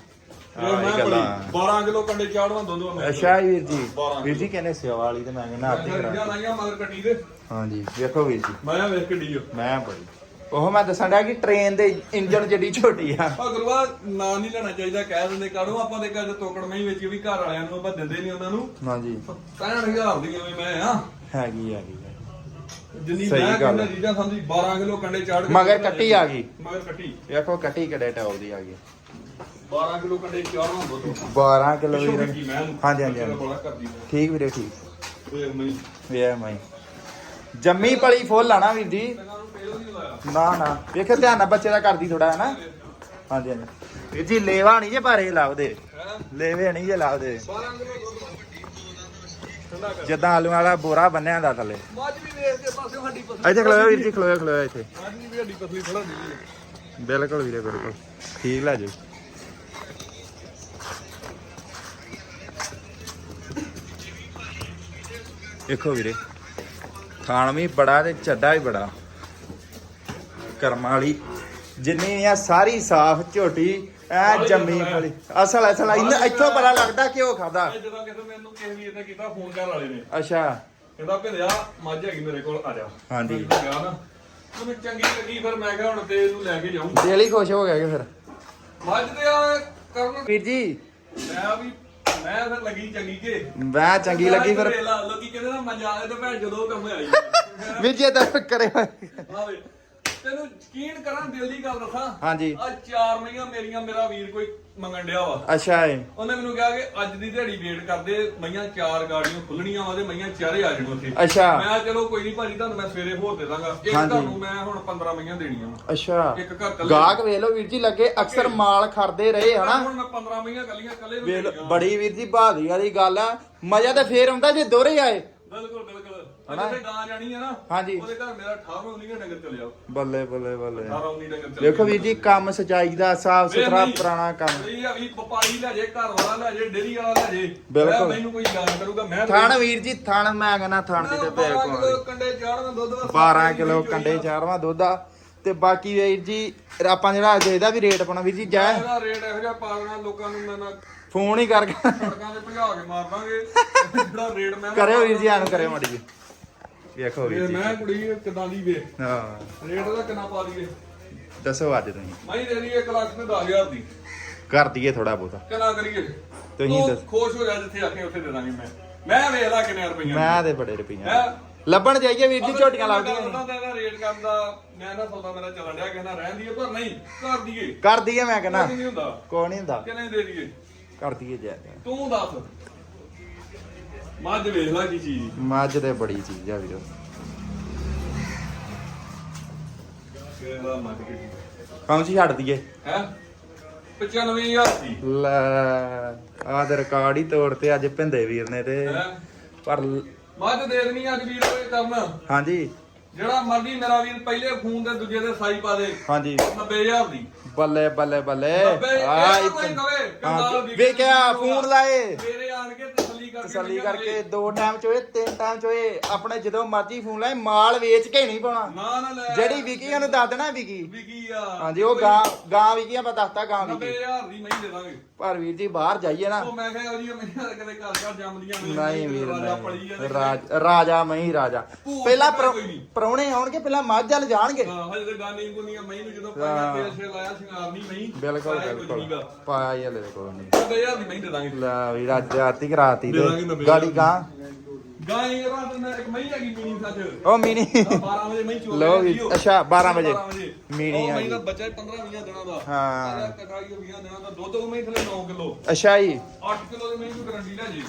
ਇਹ ਆਹ ਮੈਂ ਬੜੀ ਗੱਲਾਂ। 12 ਕਿਲੋ ਕੰਡੇ ਚਾੜਵਾ ਦੋਨੋਂ ਨੂੰ ਅੱਛਾ ਵੀਰ ਜੀ। ਬਾਰਾਂ ਵੀਰ ਜੀ ਕਹਿੰਦੇ ਸੇਵਾ ਵਾਲੀ ਤੇ ਮੈਂ ਕਹਿੰਦਾ ਰੀਜਾਂ ਕਰਾ ਲਾਈਆਂ ਮਗਰ ਕੱਟੀ ਦੇ। ਹਾਂਜੀ ਵੇਖੋ ਵੀਰ ਜੀ। ਮੈਂ ਵੇਖ ਮੈਂ ਬੜੀ ਉਹ ਮੈਂ ਦੱਸਣ ਡਿਆ ਕਿ ਟ੍ਰੇਨ ਦੇ ਇੰਜਨ ਜਿਹੜੀ ਛੋਟੀ ਆ। ਆ ਗੁਰੂਆ ਨਾਂ ਨਹੀਂ ਲੈਣਾ ਚਾਹੀਦਾ ਕਹਿ ਦਿੰਦੇ ਕਾੜੂ ਆਪਾਂ ਦੇ ਕੱਜ ਤੋਕੜ ਮੈਂ ਵਿੱਚ ਵੀ ਘਰ ਵਾਲਿਆਂ ਨੂੰ ਆਪਾਂ ਦਿੰਦੇ ਨਹੀਂ ਉਹਨਾਂ ਨੂੰ। ਹਾਂਜੀ। 65000 ਦੀਆਂ ਵੀ ਮੈਂ ਆ ਹੈਗੀ ਹੈਗੀ ਜਿੰਨੀ ਸਹੀ ਮੈਂ ਗੱਲ ਕਹਿੰਦਾ। ਰੀਜਾਂ ਸਮਝੀ 12 ਕਿਲੋ ਕੰਡੇ ਚਾੜ ਕੇ ਮਗਰ ਕੱਟੀ ਆ ਗਈ। ਮਗਰ ਕੱਟੀ। ਵੇਖੋ ਕੱਟੀ ਕਿਹੜੇ ਟੌਪ ਦੀ ਆ ਗਈ। 12 ਕਿਲੋ ਕੰਡੇ ਚਾੜਵਾ ਦੋ 12 ਕਿਲੋ ਪਿੱਛੋਂ ਕੀ ਮੈਂ। ਹਾਂਜੀ, ਹਾਂਜੀ, ਹਾਂਜੀ। ਬੜਾ ਕਰਦੀ ਠੀਕ ਵੀਰੇ ਠੀਕ। ਵੇਖ ਮੈਂ ਵੇ ਮੈਂ ਜੰਮੀ ਪਲੀ ਫੁੱਲ ਆਣਾ ਵੀਰ ਜੀ। ਨਾ ਨਾ। ਵੇਖੋ ਧਿਆਨ ਨਾਲ ਬੱਚੇ ਦਾ ਕਰਦੀ ਥੋੜਾ ਹੈ ਨਾ ਹਾਂਜੀ ਹਾਂਜੀ। ਵੀਰ ਜੀ, ਲੇਵਾ ਨਹੀਂ ਜੇ ਭਾਰੇ ਲਾਵਦੇ। ਲੇਵੇ ਨਹੀਂ ਜੇ ਲਾਵਦੇ। 12 ਆਲੂ ਵਾਲਾ ਬੋਰਾ ਬੰਨਿਆ ਹੁੰਦਾ ਥੱਲੇ। ਇੱਥੇ ਖਲੋਇਆ ਵੀਰ ਜੀ ਖਲੋਇਆ ਖਲੋਇਆ ਇੱਥੇ। ਬਿਲਕੁਲ ਵੀਰੇ, ਬਿਲਕੁਲ। ਠੀਕ ਲੈ ਜੀ ਦੇਖੋ ਵੀਰੇ ਥਾਣ ਵੀ ਬੜਾ ਤੇ ਚੱਡਾ ਵੀ ਬੜਾ। ਕਰਮਾਂ ਵਾਲੀ। ਜਿੰਨੀ ਆ ਸਾਰੀ ਸਾਫ਼ ਝੋਟੀ ਐ ਜੰਮੀ ਫਲੀ ਅਸਲ ਅਸਲ ਇੰਨ- ਇੱਥੋਂ ਪਤਾ ਲੱਗਦਾ ਕਿ ਉਹ ਖਾਦਾ। ਇਹ ਜਦੋਂ ਕਿਸੇ ਮੈਨੂੰ ਕਿਸੇ ਵੀਰ ਨੇ ਕੀਤਾ ਫੋਨ ਕਰਨ ਵਾਲੇ ਨੇ। ਅੱਛਾ। ਕਹਿੰਦਾ ਭਿੰਦਿਆ ਮੱਝ ਹੈਗੀ ਮੇਰੇ ਕੋਲ ਆ ਜਾ। ਹਾਂਜੀ। ਮੈਂ ਗਿਆ ਨਾ। ਮੈਨੂੰ ਚੰਗੀ ਲੱਗੀ ਫਿਰ ਮੈਂ ਕਿਹਾ ਹੁਣ ਤੇ ਇਹਨੂੰ ਲੈ ਕੇ ਜਾਊਂ। ਦਿਲ ਹੀ ਖੁਸ਼ ਹੋ ਗਿਆ ਕਿ ਫਿਰ। ਮੱਝ ਤੇ ਆ ਕਰਨ ਵੀਰ ਜੀ। ਮੈਂ ਵੀ ਮੈਂ ਫਿਰ ਲੱਗੀ ਚੰਗੀ ਕੇ। ਮੈਂ ਚੰਗੀ ਲੱਗੀ ਫਿਰ। ਵੇਖ ਲਾ, ਲੋਕੀ ਕਹਿੰਦੇ ਨਾ ਮਜ਼ਾ ਆਏ ਤਾਂ ਭੈਣ ਜਦੋਂ ਕੰਮ ਆਈ ਵੀਰ ਜੀ ਕਰੇ ਆਵੇ ਤੈਨੂੰ ਯਕੀਨ ਕਰਾਂ ਦਿਲ ਦੀ ਗੱਲ ਦੱਸਾਂ। ਹਾਂਜੀ। ਆ ਚਾਰ ਮਹੀਆਂ ਮੇਰੀਆਂ ਮੇਰਾ ਵੀਰ ਕੋਈ ਮੰਗਣ ਡਿਆ ਵਾ। ਅੱਛਾ ਏ। ਉਹਨੇ ਮੈਨੂੰ ਕਿਹਾ ਕਿ ਅੱਜ ਦੀ ਦਿਹਾੜੀ ਵੇਟ ਕਰਦੇ ਮਈਆਂ ਚਾਰ ਗਾੜੀਆਂ ਖੁੱਲਣੀਆਂ ਵਾ ਤੇ ਮਈਆਂ ਚਾਰੇ ਆ ਜਾਣ ਉੱਥੇ। ਅੱਛਾ। ਮੈਂ ਕਿਹਾ ਚਲੋ ਕੋਈ ਨਹੀਂ ਭਾਜੀ ਤੁਹਾਨੂੰ ਮੈਂ ਸਵੇਰੇ ਹੋਰ ਦੇ ਦਾਂਗਾ। ਇੱਕ ਹਾਂਜੀ। ਤੁਹਾਨੂੰ ਮੈਂ ਹੁਣ 15 ਮਈਆਂ ਦੇਣੀਆਂ ਵਾ। ਅੱਛਾ। ਇੱਕ ਘਰ ਕੱਲੇ ਗਾਹਕ ਵੇਖ ਲਓ ਵੀਰ ਜੀ ਲੱਗੇ ਅਕਸਰ ਮਾਲ ਖੜਦੇ ਰਹੇ ਹਨਾ? ਹੁਣ ਮੈਂ 15 ਮਈਆਂ ਕੱਲੀਆਂ ਕੱਲੇ ਨੂੰ ਵੇਖ ਲਓ, ਦੇਣੀਆਂ। ਬੜੀ ਵੀਰ ਜੀ ਬਹਾਦਰੀ ਵਾਲੀ ਗੱਲ ਆ। ਮਜ਼ਾ ਤਾਂ ਫੇਰ ਆਉਂਦਾ ਜੇ ਦੋਰੇ ਆਏ। ਬਿਲਕੁਲ। ਹਨਾ? ਜਿੱਥੇ ਗਾਂ ਜਾਣੀ ਆ ਨਾ। ਹਾਂਜੀ। ਉਹਦੇ ਘਰ ਮੇਰਾ 18 19 ਡੰਗਰ ਚੱਲਿਆ। ਬੱਲੇ ਬੱਲੇ ਬੱਲੇ। 18 19 ਡੰਗਰ ਚੱਲਿਆ। ਦੇਖੋ ਵੀਰ ਜੀ ਕੰਮ ਸਚਾਈ ਦਾ ਸਾਫ਼ ਵੇ ਸੁਥਰਾ ਨਹੀਂ, ਪੁਰਾਣਾ ਕੰਮ। ਇਹ ਆ ਵੀ ਵਪਾਰੀ ਲੈ ਜੇ ਘਰ ਵਾਲਾ ਲੈ ਜੇ ਡੇਰੀ ਵਾਲਾ ਲੈ ਜੇ। ਬਿਲਕੁਲ। ਮੈਂ ਮੈਨੂੰ ਕੋਈ ਯਾਦ ਕਰੂਗਾ ਮੈਂ ਥਣ ਵੀਰ ਜੀ ਥਣ ਮੈਂ ਕਹਿੰਦਾ ਥਣ ਕਿਤੇ ਪੈ ਬਾਰਾਂ ਕੋਲ ਕਿਲੋ ਕੰਡੇ ਚਾੜਨ ਦੁੱਧ ਵਾ 12 ਕਿਲੋ ਕੰਡੇ ਚਾਰਵਾਂ ਦੁੱਧ ਆ ਤੇ ਬਾਕੀ ਵੀਰ ਜੀ ਆਪਾਂ ਜਿਹੜਾ ਅੱਜ ਇਹਦਾ ਵੀ ਰੇਟ ਪਾਉਣਾ ਵੀਰ ਜੀ ਜੈ। ਇਹਦਾ ਰੇਟ ਇਹੋ ਜਿਹਾ ਪਾ ਦੇਣਾ ਲੋਕਾਂ ਨੂੰ ਮੈਂ ਨਾ ਫੋਨ ਹੀ ਕਰਕੇ ਸੜਕਾਂ ਤੇ ਭਜਾ ਕੇ ਮਾਰ ਦਾਂਗੇ। ਜਿਹੜਾ ਰੇਟ ਮੈਂ ਕਰਿਓ ਵੀਰ ਜੀ ਆਨੂੰ ਕਰਿਓ ਮਾੜੀ ਜੀ ਵੇਖੋ ਵੀਰ ਇਹ ਜੀ ਮੈਂ ਕੁੜੀ ਕਿਦਾਂ ਦੀ ਵੇ ਹਾਂ। ਰੇਟ ਉਹਦਾ ਕਿੰਨਾ ਪਾ ਦਈਏ? ਦੱਸੋ ਅੱਜ ਤੁਸੀਂ। ਮੈਂ ਦੇ ਦਈਏ 1 ਲੱਖ ਤੇ 10000 ਦੀ। ਕਰ ਦਈਏ ਥੋੜਾ ਬਹੁਤਾ। ਕਿੰਨਾ ਕਰੀਏ? ਤੁਸੀਂ ਤੂੰ ਦੱਸ। ਖੁਸ਼ ਹੋ ਜਾ ਜਿੱਥੇ ਆਖੇ ਉੱਥੇ ਦੇ ਦਾਂਗੇ ਮੈਂ। ਮੈਂ ਵੇਖ ਲਾ ਕਿੰਨੇ ਰੁਪਈਆ। ਮੈਂ ਤੇ ਬੜੇ ਰੁਪਈਆ। ਹੈਂ? ਲੱਭਣ ਜਾਈਏ ਵੀਰ ਜੀ ਝੋਟੀਆਂ ਲੱਗਦੀਆਂ ਉਹਦਾ ਤਾਂ ਇਹਦਾ ਰੇਟ ਕਰਦਾ ਮੈਂ ਨਾ ਸੌਦਾ ਮੇਰਾ ਚੱਲਣ ਡਿਆ ਕਹਿੰਦਾ ਰਹਿਣ ਦੀਏ ਪਰ ਨਹੀਂ ਕਰ ਦਈਏ। ਕਰ ਦਈਏ ਮੈਂ ਕਹਿੰਦਾ। ਨਹੀਂ ਹੁੰਦਾ। ਕੋਈ ਨਹੀਂ ਹੁੰਦਾ। ਕਿੰਨੇ ਦੇ ਦਈਏ? ਕਰ ਦਈਏ ਜੈ ਤੂੰ ਦੱਸ। ਮੱਝ ਵੇਖ ਲੈ ਕੀ ਚੀਜ਼। ਮੱਝ ਤੇ ਬੜੀ ਚੀਜ਼ ਆ ਵੀਰੋ। ਕਿਹਦਾ ਮੱਝ ਕੀ ਕੰਮ ਸੀ ਛੱਡ ਦਈਏ? ਹੈ? 95000 ਦੀ ਲੈ ਆਹ ਤੇ ਰਿਕਾਰਡ ਹੀ ਤੋੜਤੇ ਅੱਜ ਭਿੰਦੇ ਵੀਰ ਨੇ ਤੇ। ਹੈ? ਪਰ ਮੱਝ ਦੇ ਦੇਣੀ ਅੱਜ ਵੀਰ ਕੋਈ ਕਰਨਾ। ਹਾਂਜੀ। ਜਿਹੜਾ ਮਰਜ਼ੀ ਮੇਰਾ ਵੀਰ ਪਹਿਲੇ ਫੋਨ ਤੇ ਦੂਜੇ ਦੇ ਸਾਈ ਪਾ ਦੇ। ਹਾਂਜੀ। 90000 ਦੀ। ਬੱਲੇ ਬੱਲੇ ਬੱਲੇ। ਇਹ ਇੱਕ- ਕੋਈ ਕਵੇ, ਕਿ ਨਾਲ ਹਾਂ, ਵਿਕੀ ਵੇਖਿਆ ਹੋਊਗਾ। ਫੋਨ ਲਾਏ। ਮੇਰੇ ਆਣ ਕੇ ਤਸੱਲੀ ਕਰਕੇ। ਦੋ ਟਾਈਮ ਚੋਏ ਤਿੰਨ ਟਾਈਮ ਚੋਏ ਆਪਣੇ ਜਦੋਂ ਮਰਜ਼ੀ ਫੋਨ ਲਾਏ ਮਾਲ ਵੇਚ ਕੇ ਨਹੀਂ ਪਾਉਣਾ। ਨਾ ਨਾ ਲੈ। ਜਿਹੜੀ ਵਿਕੀ ਉਹਨੂੰ ਦੱਸ ਦੇਣਾ ਵਿਕੀ। ਵਿਕੀ ਆ। ਹਾਂਜੀ ਉਹ ਗਾਂ ਗਾਂ ਵਿਕੀ ਆਪਾਂ ਦੱਸਤਾ ਗਾਂ ਵਿਕੀ। 90000 ਦੀ ਮਹੀਂ ਦੇ ਦਾਂਗੇ। ਪਰ ਵੀਰ ਜੀ ਬਾਹਰ ਜਾਈਏ ਨਾ। ਉਹ ਮੈਂ ਕਿਹਾ ਉਹਦੀ ਮਹੀਆਂ ਕਦੇ ਘਰ ਘਰ ਜੰਮਦੀਆਂ ਨਹੀਂ। ਵੀਰ ਨਹੀਂ। ਰਾਜ ਮਹੀਂ ਰਾਜਾ। ਪਹਿਲਾਂ ਤਾਂ। ਪਰੌਣੇ ਆਉਣਗੇ ਪਹਿਲਾਂ ਮੱਝ ਵੱਲ ਜਾਣਗੇ। ਹਾਂ ਹਜੇ ਤੇ ਗਾਨੀ ਗੁਨੀਆਂ ਮਹੀਂ ਨੂੰ ਜਦੋਂ ਪਾਇਆ। ਤੇਲ ਛੇ ਲਾਇਆ ਸ਼ਿੰਗਾਰ ਨਹੀਂ ਮਹੀਂ ਬਿਲਕੁਲ ਬਿਲਕੁਲ। ਪਾਇਆ ਹੀ ਹਲੇ ਕੋਈ ਨਹੀਂ। 90000 ਦੀ ਮਹੀਂ ਦੇ ਦਾਂਗੇ। ਲੈ ਵੀ ਰਾਜ ਰਾਤੀ ਕਰਾਤੀ ਦੇ ਦਾਂਗੇ ਗਾੜੀ ਗਾਂ। ਗਾਂ ਇਹ ਰਾਤ ਨੂੰ ਇੱਕ ਮਹੀਂ ਹੈਗੀ ਮੀਨੀ ਸੱਚ। ਉਹ ਮਿਨੀ 12 ਵਜੇ ਮਹੀਂ ਚੋਕ ਲਓ ਵੀ, ਅੱਛਾ, 12 ਵਜੇ। ਮੀਨੀ ਆ ਗਈ। ਦਾ ਬੱਚਾ 15 20 ਦਿਨਾਂ ਦਾ। ਹਾਂ। ਕਟਾਈ 20 ਦਿਨਾਂ ਦਾ ਦੁੱਧ ਉਹ ਮਹੀਂ ਥਲੇ 9 ਕਿਲੋ। ਅੱਛਾ ਜੀ। 8 ਕਿਲੋ ਦੀ ਨੂੰ ਗਰੰਟੀ ਲੈ ਜੀ।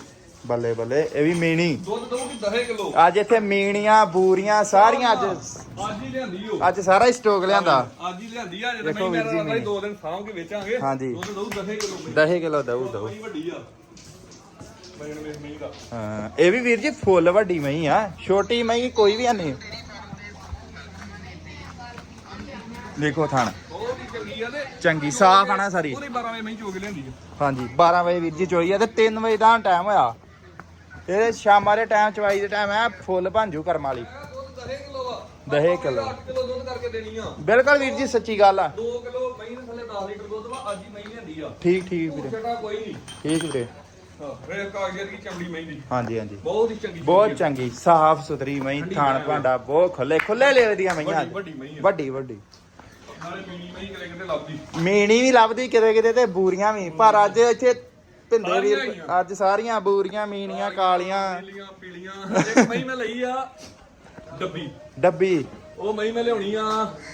ਬੱਲੇ ਬੱਲੇ ਇਹ ਵੀ ਮੀਣੀ। ਦੁੱਧ ਦਊਗੀ 10 ਕਿਲੋ। ਅੱਜ ਇੱਥੇ ਮੀਣੀਆਂ ਬੂਰੀਆਂ ਸਾਰੀਆਂ ਅੱਜ ਅੱਜ ਹੀ ਲਿਆਂਦੀ ਉਹ। ਅੱਜ ਸਾਰਾ ਹੀ ਸਟਾਕ ਲਿਆਂਦਾ। ਅੱਜ ਹੀ ਲਿਆਂਦੀ ਆ ਜਦੋਂ ਦੇਖੋ ਮੈਂ ਵੀਰ ਜੀ ਮੇਰਾ ਮੀਨੀ। ਦੋ ਦਿਨ ਸਾਂਭ ਕੇ ਵੇਚਾਂਗੇ। ਹਾਂਜੀ। ਦੁੱਧ ਦਊ 10 ਕਿਲੋ ਮਹੀਂ 10 ਕਿਲੋ ਦਊ ਦਊ ਮਹੀਂ ਵੱਡੀ ਆ। ਹਾਂ ਇਹ ਵੀ ਵੀਰ ਜੀ ਫੁੱਲ ਵੱਡੀ ਮਹੀਂ ਆ ਛੋਟੀ ਮਹੀਂ ਕੋਈ ਵੀ ਨਹੀਂ। ਦੇਖੋ ਥਣ। ਚੰਗੀ ਚੰਗੀ ਸਾਫ਼ ਆ ਨਾ ਸਾਰੀ। ਉਹਦੀ 12 ਵਜੇ ਮਹੀਂ ਚੋਕ ਲਿਆਂਦੀ ਆ। ਹਾਂਜੀ 12 ਵਜੇ ਵੀਰ ਜੀ ਚੋਈ ਆ ਤੇ 3 ਵਜੇ ਦਾ ਟਾਈਮ ਹੋਇਆ। ਇਹ ਸ਼ਾਮਾਂ ਦੇ ਟਾਈਮ ਚਵਾਈ ਦੇ ਟਾਈਮ ਆ ਫੁੱਲ ਭਾਂਜੂ ਕਰਮ ਵਾਲੀ। 10 ਕਿਲੋ। ਆ 10 ਕਿਲੋ 8 ਕਿਲੋ ਦੁੱਧ ਕਰਕੇ ਦੇਣੀ ਆ। ਬਿਲਕੁਲ ਵੀਰ ਜੀ ਸੱਚੀ ਗੱਲ ਆ। 2 ਕਿਲੋ ਮਹੀਂ ਦੇ ਥੱਲੇ 10 ਲੀਟਰ ਦੁੱਧ ਵਾ ਅੱਜ ਹੀ ਮਹੀਂ ਲਿਆਂਦੀ ਆ। ਠੀਕ ਠੀਕ ਵੀਰੇ। ਛੱਡਾ ਕੋਈ ਨਹੀਂ। ਠੀਕ ਵੀਰੇ। ਹਾਂ ਰੇ ਕਾਗਜ਼ਰ ਦੀ ਚਮੜੀ ਮਹੀਂ ਦੀ ਹਾਂਜੀ ਹਾਂਜੀ। ਬਹੁਤ ਹੀ ਚੰਗੀ ਬਹੁਤ ਸਾਫ਼ ਸੁਥਰੀ ਮਹੀਂ ਠੰਡੀ ਥਾਣ ਮੈਂ ਆ। ਭਾਂਡਾ ਬਹੁਤ ਖੁੱਲੇ ਖੁੱਲੇ ਲੈ ਦੀਆਂ ਵੱਡੀ ਵੱਡੀ ਮਹੀਂ ਆ। ਵੱਡੀ ਵੱਡੀ। ਨਾਲੇ ਮੀਨੀ ਮਹੀਂ ਕਿਤੇ ਕਿਤੇ ਲੱਭਦੀ। ਮੀਣੀ ਵੀ ਲੱਭਦੀ ਕਿਤੇ ਕਿਤੇ ਤੇ ਬੂਰੀਆਂ ਵੀ। ਪਰ ਅੱਜ ਇੱਥੇ ਭਿੰਦੇ ਸਾਰੀਆਂ ਹੈਗੀਆਂ। ਅੱਜ ਸਾਰੀਆਂ ਬੂਰੀਆਂ ਮੀਣੀਆਂ ਕਾਲੀਆਂ। ਨੀਲੀਆਂ ਪੀਲੀਆਂ। ਇੱਕ ਮਹੀਂ ਮੈਂ ਲਈ ਆ ਡੱਬੀ। ਡੱਬੀ। ਉਹ ਮਹੀਂ ਮੈਂ ਲਿਆਉਣੀ ਆ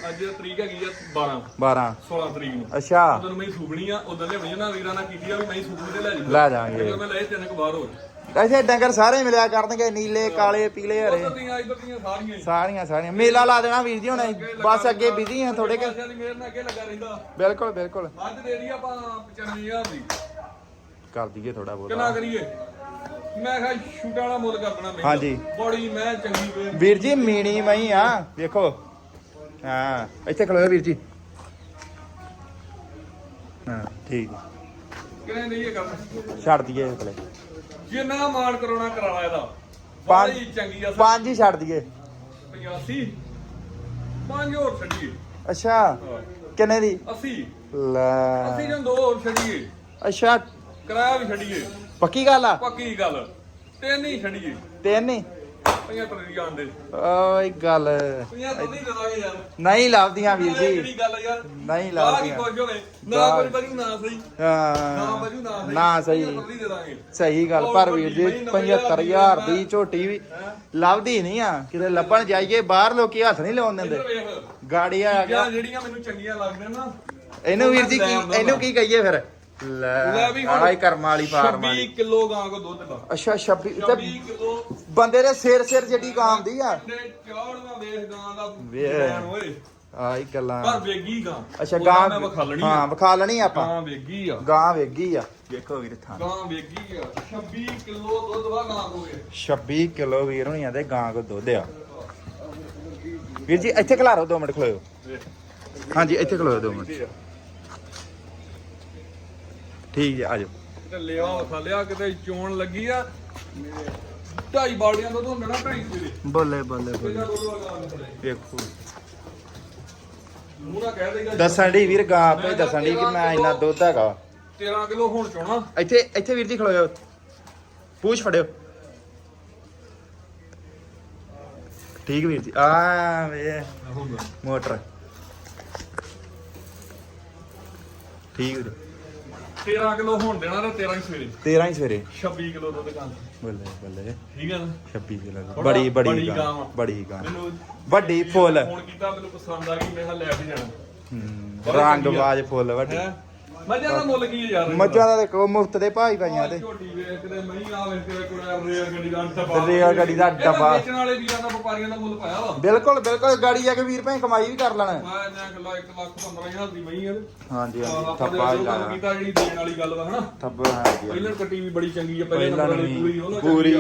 ਅੱਜ ਤਰੀਕ ਹੈਗੀ ਆ 12 12 16 ਤਰੀਕ ਨੂੰ। ਅੱਛਾ। ਉਦੋਂ ਮੈਂ ਸੂਬਣੀ ਆ ਉਦੋਂ ਲਿਆਉਣੀ ਆ ਨਾ ਵੀਰਾਂ ਨਾਲ ਕੀਤੀ ਆ ਵੀ ਮੈਂ ਸੂਬਣੀ ਤੇ ਲੈ ਜਾਊਂ ਲੈ ਜਾਾਂਗੇ। ਮੈਂ ਲਏ ਤਿੰਨ ਕੁ ਬਾਹਰ ਹੋਰ। ਇੱਥੇ ਡੰਗਰ ਸਾਰੇ ਮਿਲਿਆ ਕਰਨਗੇ ਨੀਲੇ ਕਾਲੇ ਪੀਲੇ ਹਰੇ। ਸਾਰੀਆਂ। ਸਾਰੀਆਂ ਸਾਰੀਆਂ। ਮੇਲਾ ਲਾ ਦੇਣਾ ਵੀਰ ਜੀ ਹੁਣ। ਬਸ ਅੱਗੇ ਬਿਜ਼ੀ ਆ ਥੋੜੇ ਕਿ। ਪੈਸਿਆਂ ਦੀ ਮੇਰ ਨਾਲ ਅੱਗੇ ਲੱਗਾ ਰਹਿੰਦਾ। ਬਿਲਕੁਲ ਬਿਲਕੁਲ। ਮੱਝ ਦੇ ਦੀ ਆਪਾਂ 95000 ਦੀ। ਕਰ ਦਈਏ ਥੋੜਾ ਕਿੰਨਾ ਬਹੁਤਾ ਕਰੀਏ? ਮੈਂ ਕਿਹਾ ਵਾਲਾ ਮੁੱਲ ਕਰ ਦੇਣਾ ਮੈਂ ਹਾਂਜੀ। ਬੜੀ ਮੈਂ ਚੰਗੀ ਵੇ। ਵੀਰ ਜੀ ਮੀਣੀ ਮਈ ਆ ਵੇਖੋ। ਹਾਂ ਇੱਥੇ ਖਲੋਇਓ ਵੀਰ ਜੀ। ਹਾਂ ਠੀਕ ਹੈ। ਕਿਹਨੇ ਨਹੀਂ ਇਹ ਕੰਮ? ਛੱਡ ਦਈਏ ਇਹ ਕੋਲੇ ਜਿੰਨਾ ਮਾਨ ਕਰਾਉਣਾ ਕਰਾਣਾ ਇਹਦਾ। ਪੰਜ- ਬੜੀ ਚੰਗੀ ਆ ਪੰਜ ਹੀ ਛੱਡ ਦਈਏ। 85 ਪੰਜ ਹੋਰ ਛੱਡੀਏ। ਅੱਛਾ ਕਿੰਨੇ ਦੀ? 80 ਲੈ। 80 ਜਾਂ ਦੋ ਹੋਰ ਛੱਡੀਏ। ਅੱਛਾ। ਕਿਰਾਇਆ ਵੀ ਛੱਡੀਏ। ਪੱਕੀ ਗੱਲ ਆ? ਪੱਕੀ ਗੱਲ। ਤਿੰਨ ਹੀ ਛੱਡੀਏ। ਤਿੰਨ ਹੀ? 75 ਦੀ। ਜਾਂਦੇ ਓਏ ਗੱਲ। 75 ਨਹੀਂ ਦੇਵਾਂਗੇ ਯਾਰ। ਨਹੀਂ ਲੱਭਦੀਆਂ ਵੀਰ ਜੀ। ਕਿਹੜੀ ਗੱਲ ਯਾਰ। ਨਹੀਂ ਲੱਭਦੀਆਂ। ਖੁਸ਼ ਹੋਵੇ ਨਾ ਕੋਈ ਬਰੀ ਨਾ ਸਹੀ। ਨਾ ਹਾਂ ਨਾ ਸਹੀ। ਨਾ ਸਹੀ। 75 ਦੀ ਦੇ ਦਾਂਗੇ ਸਹੀ ਗੱਲ। ਪਰ ਵੀਰ ਜੀ 75000 ਦੀ ਝੋਟੀ ਵੀ ਲੱਭਦੀ ਨਹੀਂ ਆ। ਕਿਤੇ ਲੱਭਣ ਜਾਈਏ ਬਾਹਰ ਲੋਕੀ ਹੱਥ ਨਹੀਂ ਲਾਉਣ ਦਿੰਦੇ। ਵੇਖ। ਗਾੜੀ ਆ ਗਿਆ। ਜਾਂ ਜਿਹੜੀਆਂ ਮੈਨੂੰ ਚੰਗੀਆਂ ਲੱਗਦੀਆਂ ਨਾ ਇਹਨੂੰ ਵੀਰ ਜੀ ਕੀ ਇਹਨੂੰ। ਕੀ ਕਹੀਏ ਫਿਰ? ਲੈ ਵੀ ਹੁਣ ਆਈ ਕਰਮ ਵਾਲੀ ਫਾਰਮ 26 ਵਾਲੀ। ਕਿਲੋ ਗਾਂ ਕੋ ਦੁੱਧ ਦਾ ਅੱਛਾ 26 ਤੇ 26 ਕਿਲੋ ਬੰਦੇ ਦੇ ਸਿਰ ਸਿਰ ਜਿਹੜੀ ਗਾਂ ਆਉਂਦੀ ਆ। ਦੇ ਚੌੜਵਾ ਵੇਖ ਗਾਂ ਦਾ ਵੇਖ। ਡਿਜ਼ਾਈਨ ਓਏ। ਗੱਲਾਂ। ਪਰ ਵੇਗੀ ਗਾਂ। ਅੱਛਾ ਉਹਦਾ ਗਾਂ ਮੈਂ ਵਿਖਾਲਣੀ ਹਾਂ ਆ ਵਿਖਾ ਲੈਣੀ ਆਪਾਂ। ਗਾਂ ਵੇਗੀ ਆ। ਗਾਂ ਵੇਗੀ ਆ। ਵੇਖੋ ਵੀਰ ਥਾਂ। ਗਾਂ ਵੇਗੀ ਆ। 26 ਕਿਲੋ ਦੁੱਧ ਵਾ ਗਾਂ ਕੋਲੇ 26 ਕਿਲੋ ਵੀਰ ਹੋਣੀਆਂ ਤੇ ਗਾਂ ਕੋ ਦੁੱਧ ਆ। ਵੀਰ ਜੀ ਇੱਥੇ ਖਲਾਰੋ 2 ਮਿੰਟ ਖਲੋਇਓ। ਹਾਂਜੀ ਇੱਥੇ ਖਲੋਇਓ 2 ਮਿੰਟ। ਠੀਕ ਹੈ ਆਜੋ ਤੇ ਲਿਆ ਥੱਲਿਆ ਕਿਤੇ ਚੋਣ ਲੱਗੀ ਆ। ਢਾਈ ਬਾਲਟੀਆਂ ਦੁੱਧ ਹੁੰਦਾ ਨਾ ਢਾਈ ਸਵੇਰੇ। ਬੱਲੇ ਬੱਲੇ ਪਹਿਲਾਂ ਦੁੱਧ ਵਾ ਗਾਂ ਦੇ ਥੱਲੇ ਵੇਖੋ। ਮੂੰਹ ਨਾ ਕਹਿ ਦੇਗਾ ਦੱਸਣ ਦੀ ਵੀਰ ਗਾਂ ਆਪੇ ਹੀ ਦੱਸਣ ਦੀ ਕਿ ਮੈਂ ਇੰਨਾ ਦੁੱਧ ਹੈਗਾ। 13 ਕਿਲੋ ਹੁਣ ਚੋਣਾ। ਇੱਥੇ ਇੱਥੇ ਵੀਰ ਜੀ ਪੂਛ ਫੜਿਓ। ਠੀਕ ਵੀਰ ਜੀ ਆ ਵੇ। ਮੋਟਰ। ਠੀਕ ਵੀਰ। 13 ਕਿਲੋ ਹੁਣ ਦੇਣਾ ਤੇ 13 ਹੀ ਸਵੇਰੇ। 13 ਹੀ ਸਵੇਰੇ। 26 ਕਿਲੋ ਦੁੱਧ ਗਾਂ ਬੱਲੇ ਬੱਲੇ। ਠੀਕ ਹੈ ਨਾ? 26 ਕਿਲੋ ਬੜੀ ਬੜੀ ਬੜੀ ਗਾਂ। ਬੜੀ ਵੱਡੀ ਫੁੱਲ। ਫੋਨ ਕੀਤਾ ਮੈਨੂੰ ਪਸੰਦ ਆ ਗਈ ਮੈਂ ਕਿਹਾ ਲੈ ਕੇ ਜਾਣਾ। ਹੂੰ, ਰੰਗ। ਬਾਜ ਫੁੱਲ ਵੱਡੀ। ਹੈ? ਮੱਝਾਂ ਦਾ ਮੁੱਲ ਕੀ ਹੈ ਯਾਰ? ਮੱਝਾਂ ਦਾ ਦੇਖੋ ਮੁਫਤ ਦੇ ਭਾਈ ਪਾਈਆਂ ਤੇ। ਝੋਟੀ ਵੇਖ ਤੇ ਮਹੀਂ ਆ ਵੇਖ ਤੇ ਕੋਈ ਰੇਲ ਗੱਡੀ ਦਾ ਡੱਬਾ ਰੇਲ ਗੱਡੀ ਦਾ ਡੱਬਾ। ਵੇਚਣ ਵਾਲੇ ਵੀਰਾਂ ਦਾ ਵਪਾਰੀਆਂ ਦਾ ਮੁੱਲ ਪਾਇਆ ਵਾ। ਬਿਲਕੁਲ ਬਿਲਕੁਲ ਗਾੜੀ ਜਾ ਕੇ ਵੀਰ ਭਾਈ ਕਮਾਈ ਵੀ ਕਰ ਲੈਣਾ। ਮੈਂ ਨਾ ਕਿਲਾ 1 ਲੱਖ 15000 ਦੀ ਮਹੀਂ ਹੈ ਹਾਂਜੀ ਹਾਂ, ਹਾਂਜੀ ਆਪਾਂ ਥੱਪਾ ਹੀ ਜੋ ਕੰਮ ਲਾਇਆ। ਕੀਤਾ ਜਿਹੜੀ ਦੇਣ ਵਾਲੀ ਗੱਲ ਵਾ ਹਨਾ? ਥੱਪਾ ਹਾਂਜੀ ਪਹਿਲਾਂ ਕੱਟੀ ਵੀ ਬੜੀ ਚੰਗੀ ਹੈ ਪਹਿਲੇ ਪਹਿਲਾਂ ਨੰਬਰ ਵਾਲੀ ਪੂਰੀ ਉਹ ਵੀ ਨਾ ਪੂਰੀ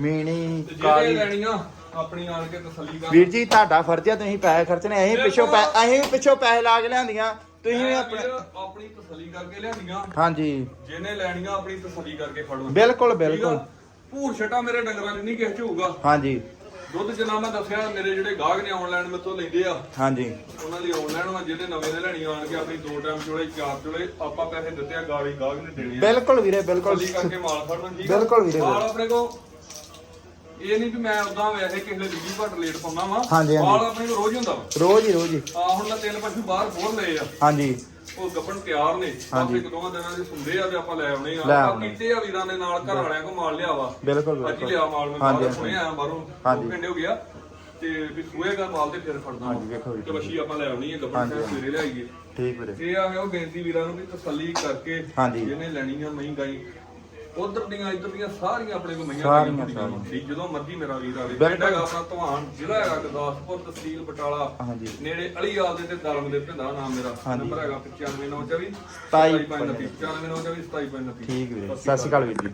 ਮੀਣੀ ਤੇ ਜਿਹੜੇ ਕਾਲੀ। ਲੈਣੀਆਂ ਆਪਣੀ ਆਣ ਕੇ ਤਸੱਲੀ ਕਰ। ਵੀਰ ਜੀ ਤੁਹਾਡਾ ਫਰਜ਼ ਹੈ ਤੁਸੀਂ ਪੈਸੇ ਖਰਚਣੇ ਅਸੀਂ ਪਿੱਛੋਂ ਅਸੀਂ ਪਿੱਛੋਂ ਪੈਸੇ ਲਾ ਕੇ ਲਿਆਂਦੀਆਂ। ਤੁਸੀਂ ਵੀ ਆਪਣੇ ਆਪਣੀ ਤਸੱਲੀ ਕਰਕੇ ਲਿਆਂਦੀਆਂ। ਹਾਂਜੀ। ਜਿਹਨੇ ਲੈਣੀਆਂ ਆਪਣੀ ਤਸੱਲੀ ਕਰਕੇ ਖੜੋ ਬਿਲਕੁਲ ਬਿਲਕੁਲ। ਭੂਰ ਛਟਾ ਮੇਰੇ ਡੰਗਰਾਂ 'ਚ ਨਹੀਂ ਕਿਸੇ 'ਚ ਹੋਊਗਾ। ਹਾਂਜੀ। ਦੁੱਧ ਜਿੰਨਾ ਮੈਂ ਦੱਸਿਆ ਮੇਰੇ ਜਿਹੜੇ ਗਾਹਕ ਨੇ ਆਨਲਾਈਨ ਮੇਥੋਂ ਲੈਂਦੇ ਆ ਹਾਂਜੀ। ਉਹਨਾਂ ਦੀ ਆਨਲਾਈਨ ਵਾ ਜਿਹਨੇ ਨਵੇਂ ਨੇ ਲੈਣੀ ਆਣ ਕੇ ਆਪਣੀ ਦੋ ਟਾਈਮ ਚੋਲੇ ਚਾਰ ਚੋਲੇ ਆਪਾਂ ਪੈਸੇ ਦਿੱਤੇ ਆ ਗਾਹਕ ਨੇ ਦੇਣੇ ਆ। ਬਿਲਕੁਲ ਵੀਰੇ ਬਿਲਕੁਲ। ਤਸੱਲੀ ਕਰਕੇ ਮਾਲ ਫੜਨਾ ਠੀਕ ਆ? ਬਿਲਕੁਲ ਵੀਰੇ, ਮਾਲ ਆਪਣੇ ਕੋ ਇਹ ਨਹੀਂ ਵੀ ਮੈਂ ਉਦਾਂ ਵੈਸੇ ਕਿਸੇ ਦੇ ਬੀਜੀ ਘੱਟ ਲੇਟ ਪਾਉਣਾ ਵਾ। ਹਾਂਜੀ, ਹਾਂਜੀ। ਮਾਲ ਆਪਣੇ ਕੋ ਰੋਜ਼ ਹੀ ਹੁੰਦਾ ਵਾ। ਰੋਜ਼ ਹੀ ਰੋਜ਼ ਹੀ। ਆ ਹੁਣ ਮੈਂ ਤਿੰਨ ਪਸ਼ੂ ਬਾਹਰ ਖੋਲ ਲਏ ਆ। ਹਾਂਜੀ। ਉਹ ਗੱਪਣ ਤਿਆਰ ਨੇ। ਹਾਂਜੀ। ਬਸ ਇੱਕ ਦੋਵਾਂ ਦਿਨਾਂ ਦੇ ਸੁੰਦੇ ਆ ਤੇ ਆਪਾਂ ਲੈ ਆਉਣੇ ਆ। ਲੈ ਆਉਣੇ। ਕੀਤੇ ਆ ਵੀਰਾਂ ਦੇ ਨਾਲ ਘਰ ਵਾਲਿਆਂ ਕੋ ਮਾਲ ਲਿਆ ਵਾ। ਬਿਲਕੁਲ ਅੱਜ ਹੀ ਬਿਲਕੁਲ ਲਿਆ ਮਾਲ ਮੈਂ ਹਾਂਜੀ, ਬਾਹਰ ਸੁਣਿਆ ਆ ਬਾਹਰੋਂ। ਹਾਂਜੀ। ਦੋ ਘੰਟੇ ਹੋ ਗਿਆ। ਤੇ ਵੀ ਸੂਏਗਾ ਮਾਲ ਤੇ ਫਿਰ ਫੜਨਾ ਹਾਂਜੀ, ਵੇਖੋ ਜੀ। ਤੇ ਵਸ਼ੀ ਆਪਾਂ ਲੈ ਆਉਣੀ ਹੈ ਗੱਪਣ ਹਾਂਜੀ, ਸਾਹਿਬ ਸਵੇਰੇ ਲਿਆਈਏ ਠੀਕ ਵੀਰੇ। ਇਹ ਆ ਉਹ ਬੇਨਤੀ ਵੀਰਾਂ ਨੂੰ ਵੀ ਤਸੱਲੀ ਕਰਕੇ ਹਾਂਜੀ। ਜਿਹਨੇ ਲੈਣੀ ਆ ਮਹੀਂ ਗਾਈ ਉਧਰ ਦੀਆਂ ਇੱਧਰ ਦੀਆਂ ਸਾਰੀਆਂ ਆਪਣੇ ਕੋਲ ਮਈਆਂ ਸਾਰੀਆਂ, ਹੁੰਦੀਆਂ ਸਾਰੀਆਂ। ਜਦੋਂ ਮਰਜ਼ੀ ਮੇਰਾ ਵੀਰ ਆਵੇ ਬਿਲਕੁਲ। ਪਿੰਡ ਹੈਗਾ ਆਪਣਾ ਧਵਾਨ ਜ਼ਿਲ੍ਹਾ ਹੈਗਾ ਗੁਰਦਾਸਪੁਰ ਤਹਿਸੀਲ ਬਟਾਲਾ ਹਾਂਜੀ। ਨੇੜੇ ਅਲੀਆਲ ਦੇ ਤੇ ਦਰਮ ਦੇ ਪਿੰਡਾ ਨਾਮ ਮੇਰਾ ਹਾਂਜੀ। ਨੰਬਰ ਹੈਗਾ 9524 ਸਤਾਈ 9529 9524 2729 ਠੀਕ ਵੀਰੇ ਸਤਿ ਸ਼੍ਰੀ ਅਕਾਲ ਵੀਰ ਜੀ